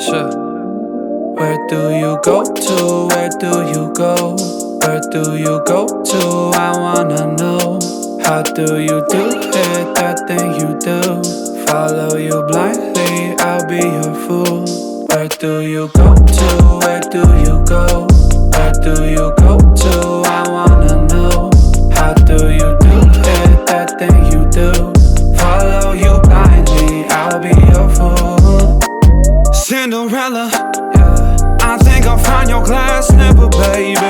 Sure. Where do you go to? Where do you go? Where do you go to? I wanna know. How do you do it? That thing you do. Follow you blindly, I'll be your fool. Where do you go to? Where do you go? Where do you go baby,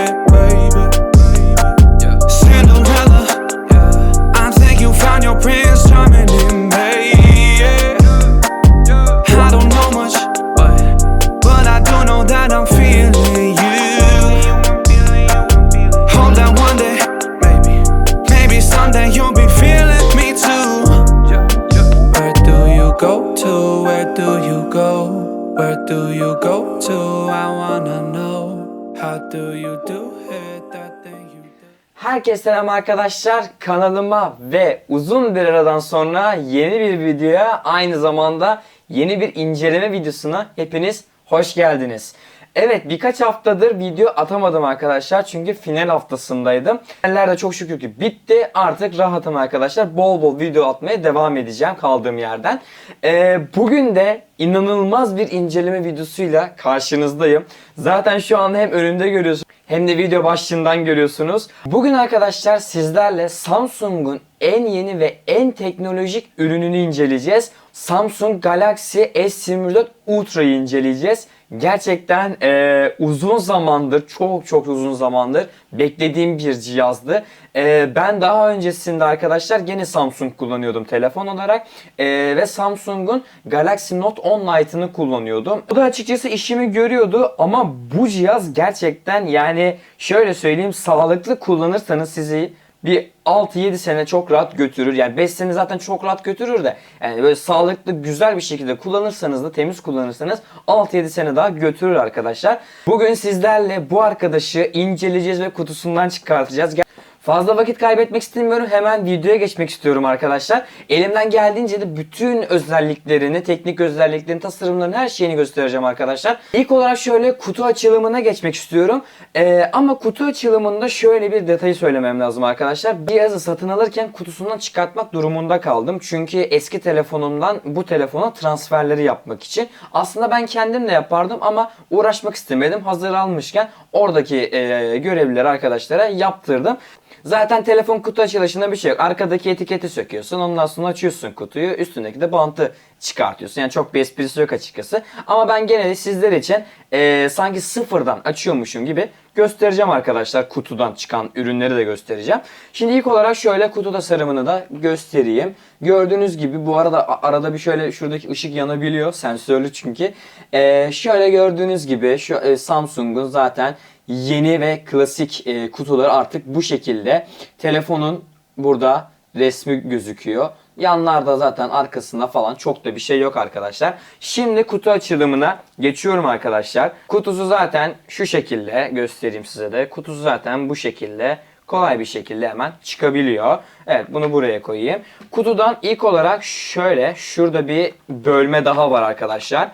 Herkese selam arkadaşlar kanalıma ve uzun bir aradan sonra yeni bir videoya aynı zamanda yeni bir inceleme videosuna hepiniz hoş geldiniz. Evet birkaç haftadır video atamadım arkadaşlar çünkü final haftasındaydım. Finaller de çok şükür ki bitti artık rahatım arkadaşlar bol bol video atmaya devam edeceğim kaldığım yerden. Ee, bugün de inanılmaz bir inceleme videosuyla karşınızdayım. Zaten şu anda hem önümde görüyorsunuz hem de video başlığından görüyorsunuz. Bugün arkadaşlar sizlerle Samsung'un en yeni ve en teknolojik ürününü inceleyeceğiz. Samsung Galaxy S24 Ultra'yı inceleyeceğiz. Gerçekten eee, uzun zamandır, çok çok uzun zamandır beklediğim bir cihazdı. Eee, ben daha öncesinde arkadaşlar gene Samsung kullanıyordum telefon olarak Eee, ve Samsung'un Galaxy Note 10 Lite'ını kullanıyordum. Bu da açıkçası işimi görüyordu ama bu cihaz gerçekten yani şöyle söyleyeyim sağlıklı kullanırsanız sizi bir 6-7 sene çok rahat götürür. Yani 5 sene zaten çok rahat götürür de yani böyle sağlıklı güzel bir şekilde kullanırsanız da temiz kullanırsanız 6-7 sene daha götürür arkadaşlar. Bugün sizlerle bu arkadaşı inceleyeceğiz ve kutusundan çıkartacağız. Fazla vakit kaybetmek istemiyorum. Hemen videoya geçmek istiyorum arkadaşlar. Elimden geldiğince de bütün özelliklerini, teknik özelliklerini, tasarımlarını, her şeyini göstereceğim arkadaşlar. İlk olarak şöyle kutu açılımına geçmek istiyorum. Ee, ama kutu açılımında şöyle bir detayı söylemem lazım arkadaşlar. Bir cihazı satın alırken kutusundan çıkartmak durumunda kaldım. Çünkü eski telefonumdan bu telefona transferleri yapmak için. Aslında ben kendim de yapardım ama uğraşmak istemedim. Hazır almışken oradaki e, görevlileri arkadaşlara yaptırdım. Zaten telefon kutu açılışında bir şey yok. Arkadaki etiketi söküyorsun. Ondan sonra açıyorsun kutuyu. Üstündeki de bantı çıkartıyorsun. Yani çok bir esprisi yok açıkçası. Ama ben gene de sizler için eee, sanki sıfırdan açıyormuşum gibi göstereceğim arkadaşlar. Kutudan çıkan ürünleri de göstereceğim. Şimdi ilk olarak şöyle kutu tasarımını da göstereyim. Gördüğünüz gibi bu arada arada bir şöyle şuradaki ışık yanabiliyor. Sensörlü çünkü. Eee, şöyle gördüğünüz gibi şu e, Samsung'un zaten yeni ve klasik e, kutuları artık bu şekilde. Telefonun burada resmi gözüküyor. Yanlarda zaten arkasında falan çok da bir şey yok arkadaşlar. Şimdi kutu açılımına geçiyorum arkadaşlar. Kutusu zaten şu şekilde göstereyim size de. Kutusu zaten bu şekilde kolay bir şekilde hemen çıkabiliyor. Evet bunu buraya koyayım. Kutudan ilk olarak şöyle şurada bir bölme daha var arkadaşlar.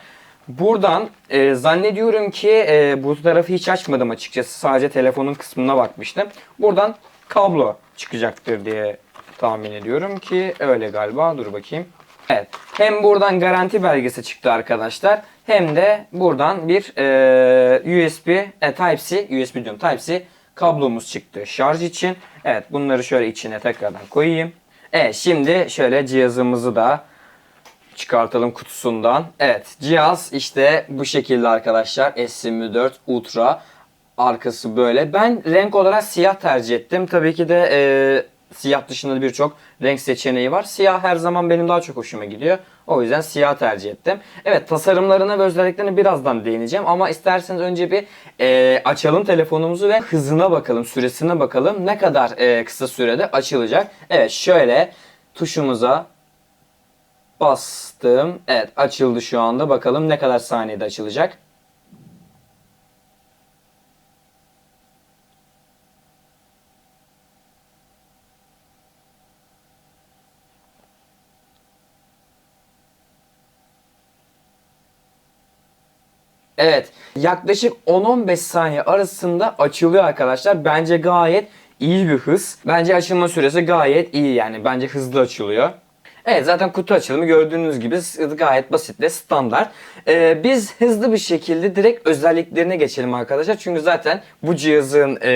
Buradan e, zannediyorum ki e, bu tarafı hiç açmadım açıkçası. Sadece telefonun kısmına bakmıştım. Buradan kablo çıkacaktır diye tahmin ediyorum ki öyle galiba. Dur bakayım. Evet. Hem buradan garanti belgesi çıktı arkadaşlar. Hem de buradan bir e, USB, e, Type-C, USB diyorum Type-C kablomuz çıktı şarj için. Evet bunları şöyle içine tekrardan koyayım. Evet şimdi şöyle cihazımızı da çıkartalım kutusundan. Evet cihaz işte bu şekilde arkadaşlar S24 Ultra arkası böyle. Ben renk olarak siyah tercih ettim. Tabii ki de e, siyah dışında birçok renk seçeneği var. Siyah her zaman benim daha çok hoşuma gidiyor. O yüzden siyah tercih ettim. Evet tasarımlarına ve özelliklerine birazdan değineceğim. Ama isterseniz önce bir e, açalım telefonumuzu ve hızına bakalım, süresine bakalım. Ne kadar e, kısa sürede açılacak. Evet şöyle tuşumuza bastım. Evet açıldı şu anda. Bakalım ne kadar saniyede açılacak. Evet. Yaklaşık 10-15 saniye arasında açılıyor arkadaşlar. Bence gayet iyi bir hız. Bence açılma süresi gayet iyi yani. Bence hızlı açılıyor. Evet zaten kutu açılımı gördüğünüz gibi gayet basit ve standart. Ee, biz hızlı bir şekilde direkt özelliklerine geçelim arkadaşlar. Çünkü zaten bu cihazın e,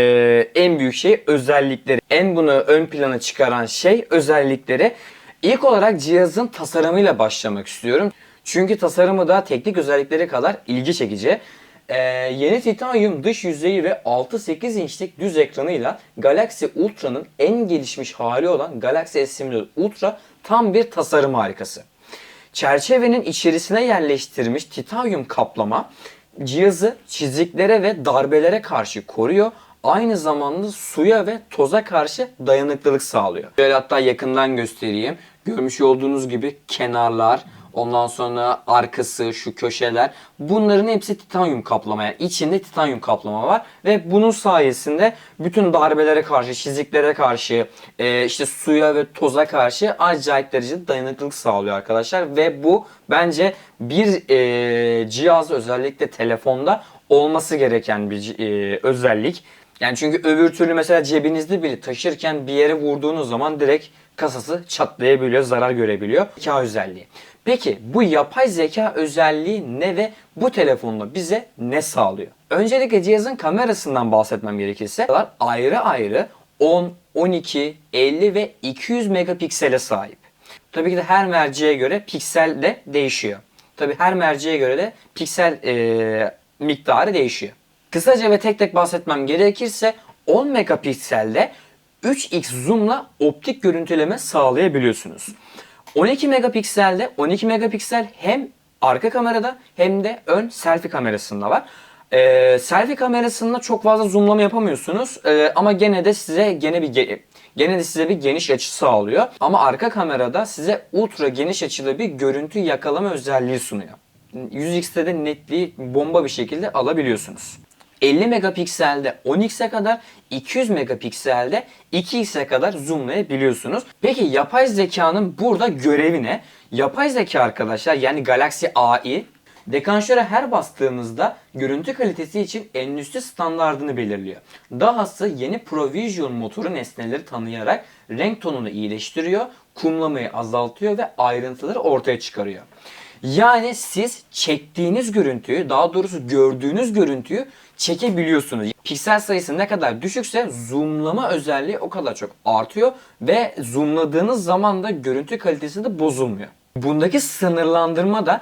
en büyük şey özellikleri. En bunu ön plana çıkaran şey özellikleri. İlk olarak cihazın tasarımıyla başlamak istiyorum. Çünkü tasarımı da teknik özellikleri kadar ilgi çekici. Ee, yeni titanyum dış yüzeyi ve 6-8 inçlik düz ekranıyla Galaxy Ultra'nın en gelişmiş hali olan Galaxy S24 Ultra tam bir tasarım harikası. Çerçevenin içerisine yerleştirilmiş titanyum kaplama cihazı çiziklere ve darbelere karşı koruyor. Aynı zamanda suya ve toza karşı dayanıklılık sağlıyor. Böyle hatta yakından göstereyim. Görmüş olduğunuz gibi kenarlar, ondan sonra arkası, şu köşeler bunların hepsi titanyum kaplama. Yani içinde titanyum kaplama var ve bunun sayesinde bütün darbelere karşı, çiziklere karşı, e, işte suya ve toza karşı acayip derecede dayanıklılık sağlıyor arkadaşlar ve bu bence bir e, cihaz özellikle telefonda olması gereken bir e, özellik. Yani çünkü öbür türlü mesela cebinizde biri taşırken bir yere vurduğunuz zaman direkt kasası çatlayabiliyor, zarar görebiliyor. Zeka özelliği. Peki bu yapay zeka özelliği ne ve bu telefonla bize ne sağlıyor? Öncelikle cihazın kamerasından bahsetmem gerekirse ayrı ayrı 10, 12, 50 ve 200 megapiksele sahip. Tabii ki de her merceğe göre piksel de değişiyor. Tabii her merceğe göre de piksel e, miktarı değişiyor. Kısaca ve tek tek bahsetmem gerekirse 10 megapikselde 3x zoom'la optik görüntüleme sağlayabiliyorsunuz. 12 megapikselde 12 megapiksel hem arka kamerada hem de ön selfie kamerasında var. Ee, selfie kamerasında çok fazla zoomlama yapamıyorsunuz Ee, ama gene de size gene bir ge- gene de size bir geniş açı sağlıyor. Ama arka kamerada size ultra geniş açılı bir görüntü yakalama özelliği sunuyor. 100x'te de netliği bomba bir şekilde alabiliyorsunuz. 50 megapikselde 10x'e kadar, 200 megapikselde 2x'e kadar zoomlayabiliyorsunuz. Peki yapay zekanın burada görevi ne? Yapay zeka arkadaşlar yani Galaxy AI Dekanşöre her bastığımızda görüntü kalitesi için endüstri standartını belirliyor. Dahası yeni ProVisual motoru nesneleri tanıyarak renk tonunu iyileştiriyor, kumlamayı azaltıyor ve ayrıntıları ortaya çıkarıyor. Yani siz çektiğiniz görüntüyü, daha doğrusu gördüğünüz görüntüyü çekebiliyorsunuz. Piksel sayısı ne kadar düşükse zoomlama özelliği o kadar çok artıyor ve zoomladığınız zaman da görüntü kalitesi de bozulmuyor. Bundaki sınırlandırma da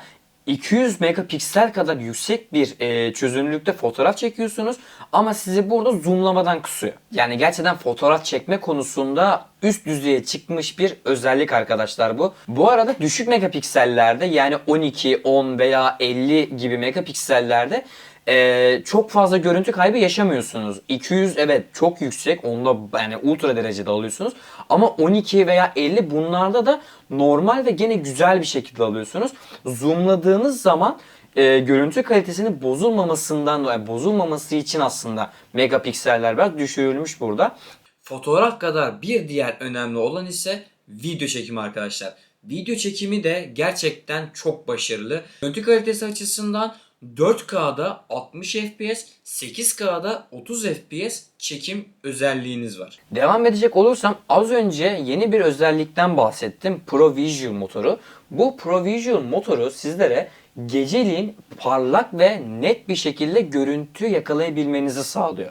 200 megapiksel kadar yüksek bir e, çözünürlükte fotoğraf çekiyorsunuz ama sizi burada zoomlamadan kısıyor. Yani gerçekten fotoğraf çekme konusunda üst düzeye çıkmış bir özellik arkadaşlar bu. Bu arada düşük megapiksellerde yani 12, 10 veya 50 gibi megapiksellerde ee, çok fazla görüntü kaybı yaşamıyorsunuz. 200 evet çok yüksek. Onda yani ultra derecede alıyorsunuz. Ama 12 veya 50 bunlarda da normal ve gene güzel bir şekilde alıyorsunuz. Zoomladığınız zaman e, görüntü kalitesinin bozulmamasından yani bozulmaması için aslında megapikseller biraz düşürülmüş burada. Fotoğraf kadar bir diğer önemli olan ise video çekimi arkadaşlar. Video çekimi de gerçekten çok başarılı. Görüntü kalitesi açısından 4K'da 60 FPS, 8K'da 30 FPS çekim özelliğiniz var. Devam edecek olursam az önce yeni bir özellikten bahsettim. ProVisual motoru. Bu ProVisual motoru sizlere geceliğin parlak ve net bir şekilde görüntü yakalayabilmenizi sağlıyor.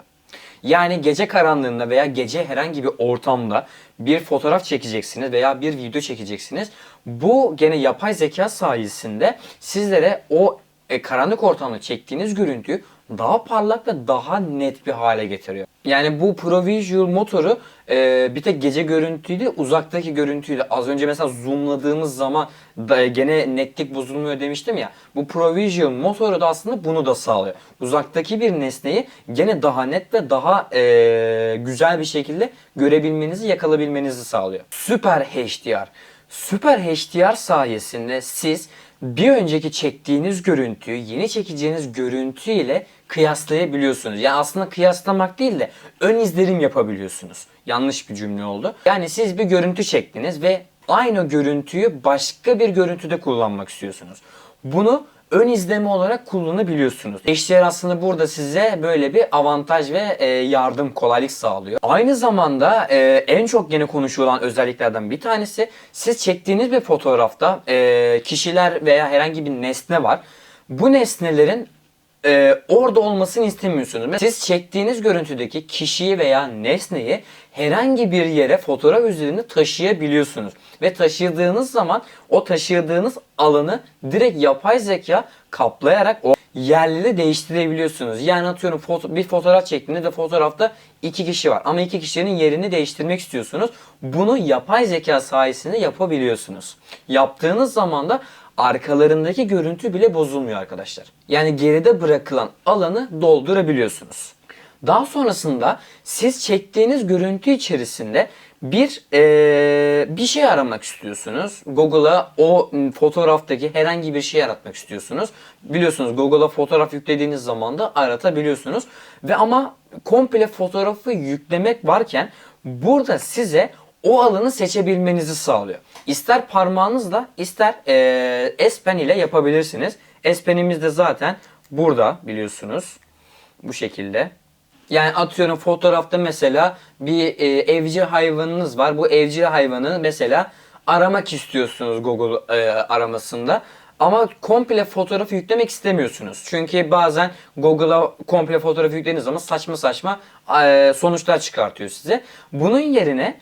Yani gece karanlığında veya gece herhangi bir ortamda bir fotoğraf çekeceksiniz veya bir video çekeceksiniz. Bu gene yapay zeka sayesinde sizlere o e, karanlık ortamda çektiğiniz görüntüyü daha parlak ve daha net bir hale getiriyor. Yani bu ProVisual motoru e, bir tek gece görüntüyü değil uzaktaki görüntüyü de az önce mesela zoomladığımız zaman da gene netlik bozulmuyor demiştim ya. Bu ProVisual motoru da aslında bunu da sağlıyor. Uzaktaki bir nesneyi gene daha net ve daha e, güzel bir şekilde görebilmenizi, yakalabilmenizi sağlıyor. Süper HDR. Süper HDR sayesinde siz bir önceki çektiğiniz görüntüyü yeni çekeceğiniz görüntü ile kıyaslayabiliyorsunuz. Yani aslında kıyaslamak değil de ön izlerim yapabiliyorsunuz. Yanlış bir cümle oldu. Yani siz bir görüntü çektiniz ve aynı görüntüyü başka bir görüntüde kullanmak istiyorsunuz. Bunu ön izleme olarak kullanabiliyorsunuz. HDR aslında burada size böyle bir avantaj ve e, yardım, kolaylık sağlıyor. Aynı zamanda e, en çok yine konuşulan özelliklerden bir tanesi siz çektiğiniz bir fotoğrafta e, kişiler veya herhangi bir nesne var. Bu nesnelerin e, orada olmasını istemiyorsunuz. Siz çektiğiniz görüntüdeki kişiyi veya nesneyi herhangi bir yere fotoğraf üzerinde taşıyabiliyorsunuz. Ve taşıdığınız zaman o taşıdığınız alanı direkt yapay zeka kaplayarak o yerleri değiştirebiliyorsunuz. Yani atıyorum foto- bir fotoğraf çektiğinizde ve fotoğrafta iki kişi var ama iki kişinin yerini değiştirmek istiyorsunuz. Bunu yapay zeka sayesinde yapabiliyorsunuz. Yaptığınız zaman da arkalarındaki görüntü bile bozulmuyor arkadaşlar. Yani geride bırakılan alanı doldurabiliyorsunuz. Daha sonrasında siz çektiğiniz görüntü içerisinde bir eee, bir şey aramak istiyorsunuz. Google'a o fotoğraftaki herhangi bir şey aratmak istiyorsunuz. Biliyorsunuz Google'a fotoğraf yüklediğiniz zaman da aratabiliyorsunuz. Ve ama komple fotoğrafı yüklemek varken burada size o alanı seçebilmenizi sağlıyor. İster parmağınızla ister eee S Pen ile yapabilirsiniz. S Pen'imiz de zaten burada biliyorsunuz. Bu şekilde. Yani atıyorum fotoğrafta mesela bir e, evcil hayvanınız var. Bu evcil hayvanı mesela aramak istiyorsunuz Google e, aramasında. Ama komple fotoğrafı yüklemek istemiyorsunuz. Çünkü bazen Google'a komple fotoğrafı yüklediğiniz zaman saçma saçma e, sonuçlar çıkartıyor size. Bunun yerine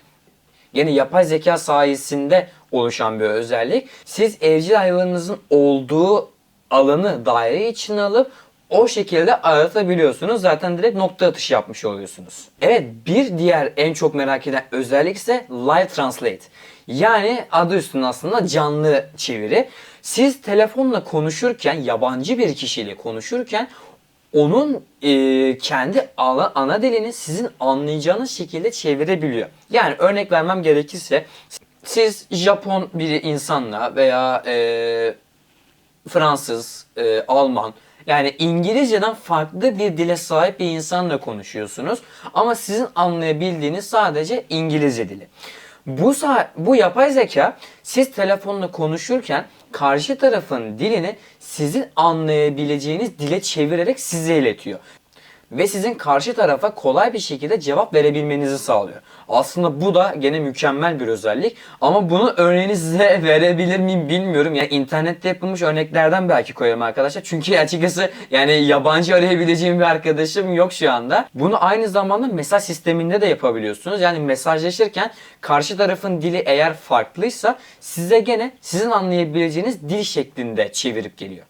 Yine yapay zeka sayesinde oluşan bir özellik. Siz evcil hayvanınızın olduğu alanı daire içine alıp o şekilde aratabiliyorsunuz. Zaten direkt nokta atışı yapmış oluyorsunuz. Evet bir diğer en çok merak edilen özellik ise Live Translate. Yani adı üstünde aslında canlı çeviri. Siz telefonla konuşurken, yabancı bir kişiyle konuşurken onun e, kendi ana, ana dilini sizin anlayacağınız şekilde çevirebiliyor. Yani örnek vermem gerekirse siz Japon bir insanla veya e, Fransız, e, Alman yani İngilizceden farklı bir dile sahip bir insanla konuşuyorsunuz ama sizin anlayabildiğiniz sadece İngilizce dili. Bu bu yapay zeka siz telefonla konuşurken karşı tarafın dilini sizin anlayabileceğiniz dile çevirerek size iletiyor ve sizin karşı tarafa kolay bir şekilde cevap verebilmenizi sağlıyor. Aslında bu da gene mükemmel bir özellik ama bunu örneğini size verebilir miyim bilmiyorum. Yani internette yapılmış örneklerden belki koyarım arkadaşlar. Çünkü açıkçası yani yabancı arayabileceğim bir arkadaşım yok şu anda. Bunu aynı zamanda mesaj sisteminde de yapabiliyorsunuz. Yani mesajlaşırken karşı tarafın dili eğer farklıysa size gene sizin anlayabileceğiniz dil şeklinde çevirip geliyor.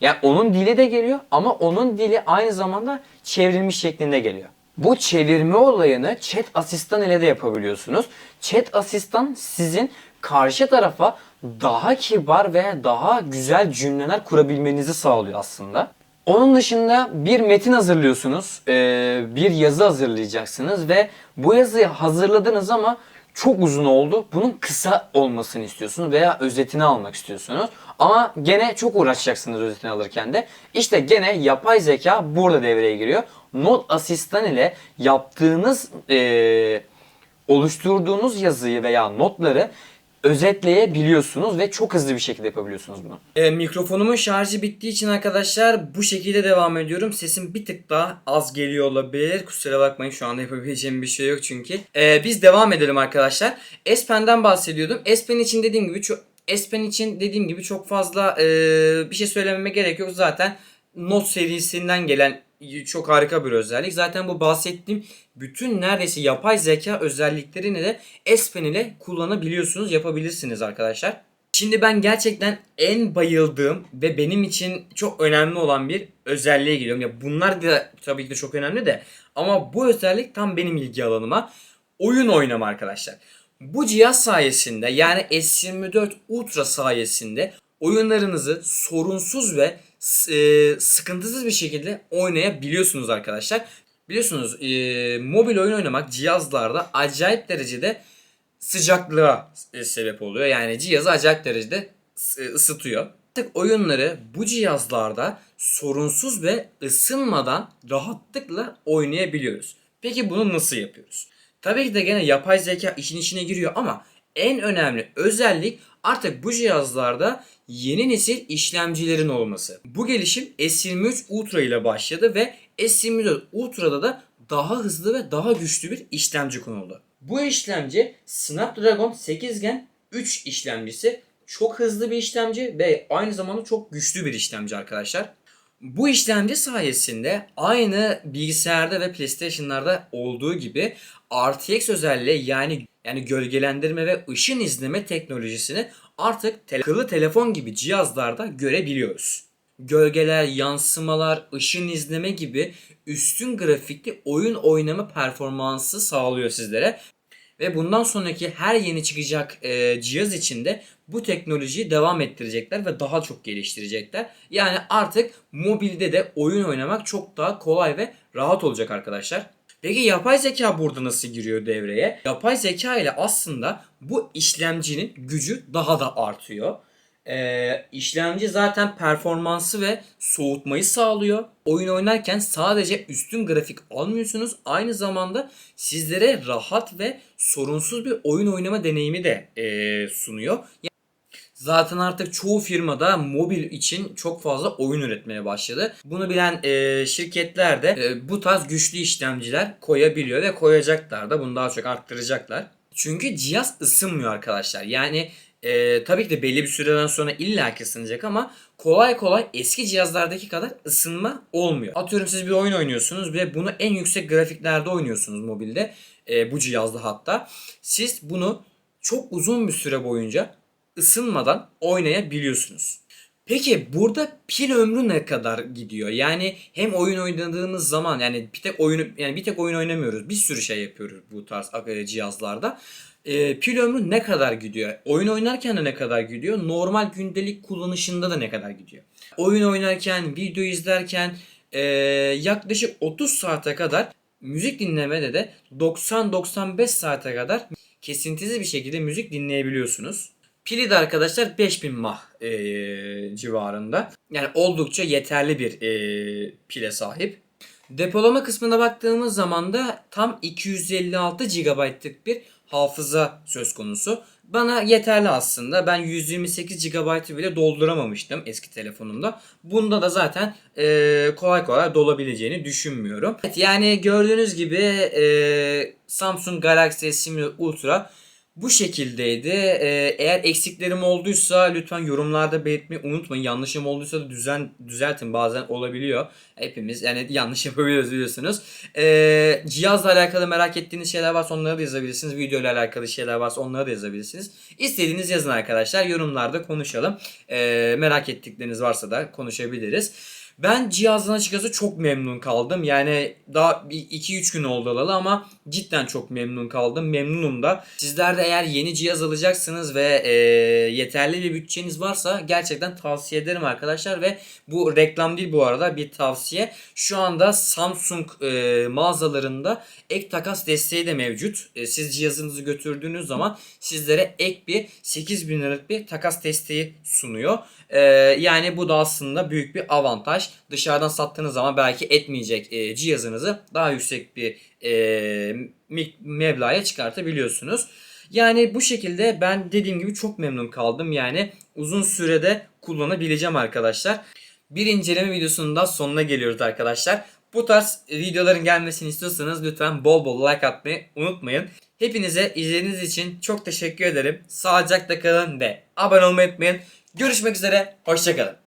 Yani onun dili de geliyor ama onun dili aynı zamanda çevrilmiş şeklinde geliyor. Bu çevirme olayını chat asistan ile de yapabiliyorsunuz. Chat asistan sizin karşı tarafa daha kibar ve daha güzel cümleler kurabilmenizi sağlıyor aslında. Onun dışında bir metin hazırlıyorsunuz, bir yazı hazırlayacaksınız ve bu yazıyı hazırladınız ama çok uzun oldu. Bunun kısa olmasını istiyorsunuz veya özetini almak istiyorsunuz. Ama gene çok uğraşacaksınız özetini alırken de. İşte gene yapay zeka burada devreye giriyor. Not asistan ile yaptığınız eee, oluşturduğunuz yazıyı veya notları özetleyebiliyorsunuz ve çok hızlı bir şekilde yapabiliyorsunuz bunu. E, mikrofonumun şarjı bittiği için arkadaşlar bu şekilde devam ediyorum. Sesim bir tık daha az geliyor olabilir. Kusura bakmayın şu anda yapabileceğim bir şey yok çünkü. E, biz devam edelim arkadaşlar. S Pen'den bahsediyordum. S Pen için dediğim gibi çok S Pen için dediğim gibi çok fazla e, bir şey söylememe gerek yok. Zaten Note serisinden gelen çok harika bir özellik. Zaten bu bahsettiğim bütün neredeyse yapay zeka özelliklerini de S Pen ile kullanabiliyorsunuz, yapabilirsiniz arkadaşlar. Şimdi ben gerçekten en bayıldığım ve benim için çok önemli olan bir özelliğe geliyorum. Ya bunlar da tabii ki de çok önemli de ama bu özellik tam benim ilgi alanıma. Oyun oynama arkadaşlar. Bu cihaz sayesinde yani S24 Ultra sayesinde oyunlarınızı sorunsuz ve e, sıkıntısız bir şekilde oynayabiliyorsunuz arkadaşlar. Biliyorsunuz e, mobil oyun oynamak cihazlarda acayip derecede sıcaklığa e, sebep oluyor. Yani cihazı acayip derecede e, ısıtıyor. Artık oyunları bu cihazlarda sorunsuz ve ısınmadan rahatlıkla oynayabiliyoruz. Peki bunu nasıl yapıyoruz? Tabii ki de gene yapay zeka işin içine giriyor ama en önemli özellik artık bu cihazlarda yeni nesil işlemcilerin olması. Bu gelişim S23 Ultra ile başladı ve S24 Ultra'da da daha hızlı ve daha güçlü bir işlemci konuldu. Bu işlemci Snapdragon 8 Gen 3 işlemcisi çok hızlı bir işlemci ve aynı zamanda çok güçlü bir işlemci arkadaşlar. Bu işlemci sayesinde aynı bilgisayarda ve PlayStation'larda olduğu gibi RTX özelliği yani yani gölgelendirme ve ışın izleme teknolojisini artık te- akıllı telefon gibi cihazlarda görebiliyoruz. Gölgeler, yansımalar, ışın izleme gibi üstün grafikli oyun oynama performansı sağlıyor sizlere. Ve bundan sonraki her yeni çıkacak e, cihaz içinde bu teknolojiyi devam ettirecekler ve daha çok geliştirecekler. Yani artık mobilde de oyun oynamak çok daha kolay ve rahat olacak arkadaşlar. Peki yapay zeka burada nasıl giriyor devreye? Yapay zeka ile aslında bu işlemcinin gücü daha da artıyor. Ee, işlemci zaten performansı ve soğutmayı sağlıyor. Oyun oynarken sadece üstün grafik almıyorsunuz. Aynı zamanda sizlere rahat ve sorunsuz bir oyun oynama deneyimi de ee, sunuyor. Zaten artık çoğu firmada mobil için çok fazla oyun üretmeye başladı. Bunu bilen e, şirketler de e, bu tarz güçlü işlemciler koyabiliyor ve koyacaklar da bunu daha çok arttıracaklar. Çünkü cihaz ısınmıyor arkadaşlar. Yani e, tabii ki de belli bir süreden sonra illa ki ısınacak ama kolay kolay eski cihazlardaki kadar ısınma olmuyor. Atıyorum siz bir oyun oynuyorsunuz ve bunu en yüksek grafiklerde oynuyorsunuz mobilde. E, bu cihazda hatta. Siz bunu çok uzun bir süre boyunca ısınmadan oynayabiliyorsunuz. Peki burada pil ömrü ne kadar gidiyor? Yani hem oyun oynadığımız zaman yani bir tek oyunu yani bir tek oyun oynamıyoruz. Bir sürü şey yapıyoruz bu tarz e, cihazlarda. E, pil ömrü ne kadar gidiyor? Oyun oynarken de ne kadar gidiyor? Normal gündelik kullanışında da ne kadar gidiyor? Oyun oynarken, video izlerken e, yaklaşık 30 saate kadar müzik dinlemede de 90-95 saate kadar kesintisiz bir şekilde müzik dinleyebiliyorsunuz. Pili de arkadaşlar 5000 mAh e, civarında. Yani oldukça yeterli bir e, pile sahip. Depolama kısmına baktığımız zaman da tam 256 GB'lık bir hafıza söz konusu. Bana yeterli aslında. Ben 128 GB'ı bile dolduramamıştım eski telefonumda. Bunda da zaten e, kolay kolay dolabileceğini düşünmüyorum. Evet, yani gördüğünüz gibi e, Samsung Galaxy S20 Ultra bu şekildeydi. Ee, eğer eksiklerim olduysa lütfen yorumlarda belirtmeyi unutmayın. Yanlışım olduysa da düzen düzeltin. Bazen olabiliyor. Hepimiz yani yanlış yapabiliyoruz biliyorsunuz. Ee, cihazla alakalı merak ettiğiniz şeyler varsa onları da yazabilirsiniz. Video ile alakalı şeyler varsa onları da yazabilirsiniz. İstediğiniz yazın arkadaşlar. Yorumlarda konuşalım. Ee, merak ettikleriniz varsa da konuşabiliriz. Ben cihazdan açıkçası çok memnun kaldım. Yani daha 2-3 gün oldu alalı ama cidden çok memnun kaldım. Memnunum da. Sizler de eğer yeni cihaz alacaksınız ve e, yeterli bir bütçeniz varsa gerçekten tavsiye ederim arkadaşlar. Ve bu reklam değil bu arada bir tavsiye. Şu anda Samsung e, mağazalarında ek takas desteği de mevcut. E, siz cihazınızı götürdüğünüz zaman sizlere ek bir 8000 liralık bir takas desteği sunuyor. E, yani bu da aslında büyük bir avantaj. Dışarıdan sattığınız zaman belki etmeyecek e, cihazınızı daha yüksek bir e, meblağa çıkartabiliyorsunuz. Yani bu şekilde ben dediğim gibi çok memnun kaldım. Yani uzun sürede kullanabileceğim arkadaşlar. Bir inceleme videosunun da sonuna geliyoruz arkadaşlar. Bu tarz videoların gelmesini istiyorsanız lütfen bol bol like atmayı unutmayın. Hepinize izlediğiniz için çok teşekkür ederim. Sağlıcakla kalın ve abone olmayı unutmayın. Görüşmek üzere, hoşçakalın.